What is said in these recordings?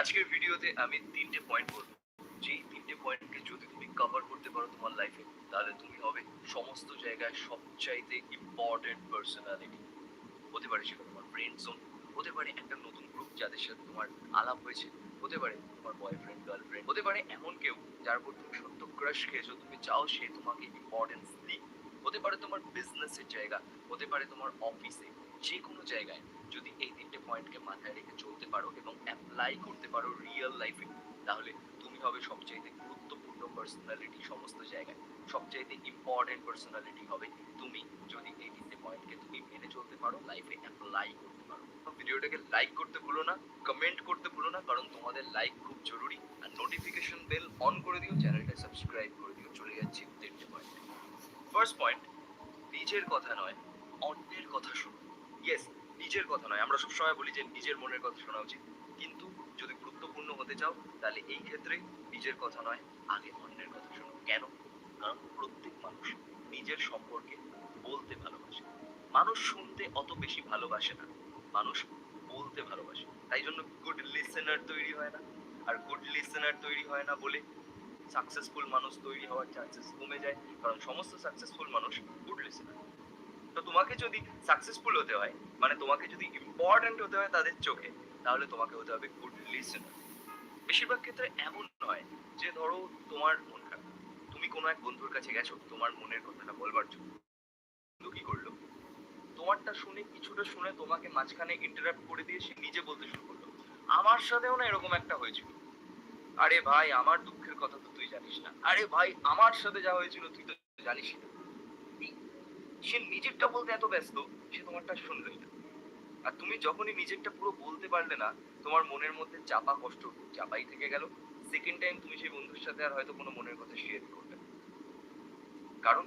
আজকের ভিডিওতে আমি তিনটে পয়েন্ট বলব। যেই তিনটে পয়েন্টকে যদি তুমি কভার করতে পারো তোমার লাইফে তাহলে তুমি হবে সমস্ত জায়গায় সবচাইতে ইম্পর্টেন্ট পার্সোনালিটি হতে পারে সেটা তোমার ফ্রেন্ড জোন হতে পারে একটা নতুন গ্রুপ যাদের সাথে তোমার আলাপ হয়েছে, হতে পারে তোমার বয়ফ্রেন্ড গার্লফ্রেন্ড হতে পারে এমন কেউ যার উপর তুমি সত্য ক্রাশ খেয়েছো, তুমি চাও সে তোমাকে ইম্পর্টেন্স দিক। হতে পারে তোমার বিজনেসের জায়গা, হতে পারে তোমার অফিসে যে কোনো জায়গায় যদি এই তিনটে পয়েন্টকে মাথায় রেখে চলতে পারো এবং অ্যাপ্লাই করতে পারো রিয়েল লাইফে তাহলে তুমি হবে সবচাইতে গুরুত্বপূর্ণ পার্সোনালিটি সমস্ত জায়গায়। সবচাইতে ইম্পর্টেন্ট পার্সোনালিটি হবে তুমি যদি এই তিনটে পয়েন্টকে তুমি মেনে চলতে পারো লাইফে অ্যাপ্লাই করতে পারো। ভিডিওটাকে লাইক করতে ভুলো না কমেন্ট করতে ভুলো না, কারণ তোমাদের লাইক খুব জরুরি। আর নোটিফিকেশন বেল অন করে দিও চ্যানেলটা সাবস্ক্রাইব করে দিও চলে যাচ্ছি তিনটে পয়েন্টে ফার্স্ট পয়েন্ট নিজের কথা নয়, অন্যের কথা ইয়েস নিজের কথা নয়। আমরা সবসময় বলি যে নিজের মনের কথা শোনা উচিত। কিন্তু যদি গুরুত্বপূর্ণ হতে চাও, তাহলে এই ক্ষেত্রে নিজের কথা নয়, আগে অন্যের কথা শোনো। কেন? কারণ প্রত্যেক মানুষ নিজের সম্পর্কে বলতে ভালোবাসে। মানুষ শুনতে অত বেশি ভালোবাসে না। মানুষ বলতে ভালোবাসে। তাই জন্য গুড লিসেনার তৈরি হয় না। আর গুড লিসেনার তৈরি হয় না বলে সাকসেসফুল মানুষ তৈরি হওয়ার চান্সেস কমে যায়, কারণ সমস্ত সাকসেসফুল মানুষ গুড লিসেনার তো তোমাকে যদি সাকসেসফুল হতে হয় মানে তোমাকে যদি ইম্পর্ট্যান্ট হতে হয় তাদের চোখে, তাহলে তোমাকে হতে হবে গুড লিসেনার বেশিরভাগ ক্ষেত্রে এমন নয় যে ধরো তোমার মন খারাপ। তুমি কোনো এক বন্ধুর কাছে গেছো, তোমার মনের কথাটা বলবার জন্য। বন্ধু কি করল? তোমারটা শুনে, কিছুটা শুনে তোমাকে মাঝখানে ইন্টারাপ্ট করে দিয়ে সে নিজে বলতে শুরু করল। আমার সাথেও না এরকম একটা হয়েছিল। আরে ভাই, আমার দুঃখের কথা তো তুই জানিস না। আরে ভাই, আমার সাথে যা হয়েছিল তুই তো জানিস না। সে নিজেরটা বলতে এত ব্যস্ত, সে তোমারটা শুনলই না। আর তুমি যখনই নিজেরটা পুরো বলতে পারলে না, তোমার মনের মধ্যে চাপা কষ্ট চাপাই থেকে গেল। সেকেন্ড টাইম তুমি সেই বন্ধুর সাথে আর হয়তো কোনো মনের কথা শেয়ার করবে কারণ,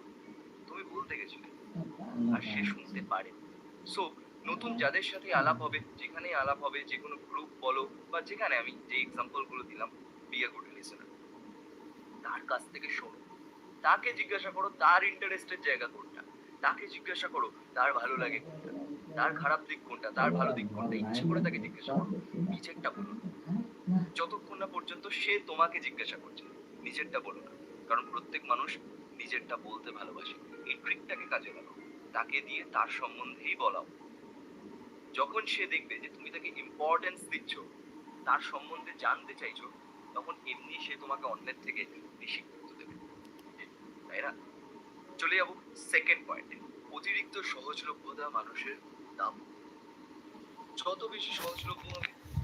তুমি বলতে গেছিলে, আর সে শুনতে পারে। সো নতুন যাদের সাথে আলাপ হবে, যেখানেই আলাপ হবে যে কোনো গ্রুপ বলো, বা যেখানে আমি যে এক্সাম্পলগুলো দিলাম বিয়ে গুড লিসেনার তার কাছ থেকে শোনো, তাকে জিজ্ঞাসা করো তার ইন্টারেস্টের জায়গা কোনটা। তাকে জিজ্ঞাসা করো তার ভালো লাগে কোনটা, তার খারাপ দিক কোনটা, তার ভালো দিক কোনটা, ইচ্ছে করে তাকে জিজ্ঞাসা করো, নিজেরটা বলো। যতক্ষণ না পর্যন্ত সে তোমাকে জিজ্ঞাসা করছে, নিজেরটা বলো না। কারণ প্রত্যেক মানুষ নিজেরটা বলতে ভালোবাসে, এই ট্রিকটাকে কাজে লাগাও, তাকে দিয়ে তার সম্বন্ধেই বলাও। যখন সে দেখবে যে তুমি তাকে ইম্পর্টেন্স দিচ্ছ, তার সম্বন্ধে জানতে চাইছো তখন এমনি সে তোমাকে অন্যের থেকে বেশি গুরুত্ব দেবে। তাই না? চলে যাব সেকেন্ড পয়েন্টে অতিরিক্ত সহজলভ্যতা মানুষের দাম। যত বেশি সহজলভ্য হবে।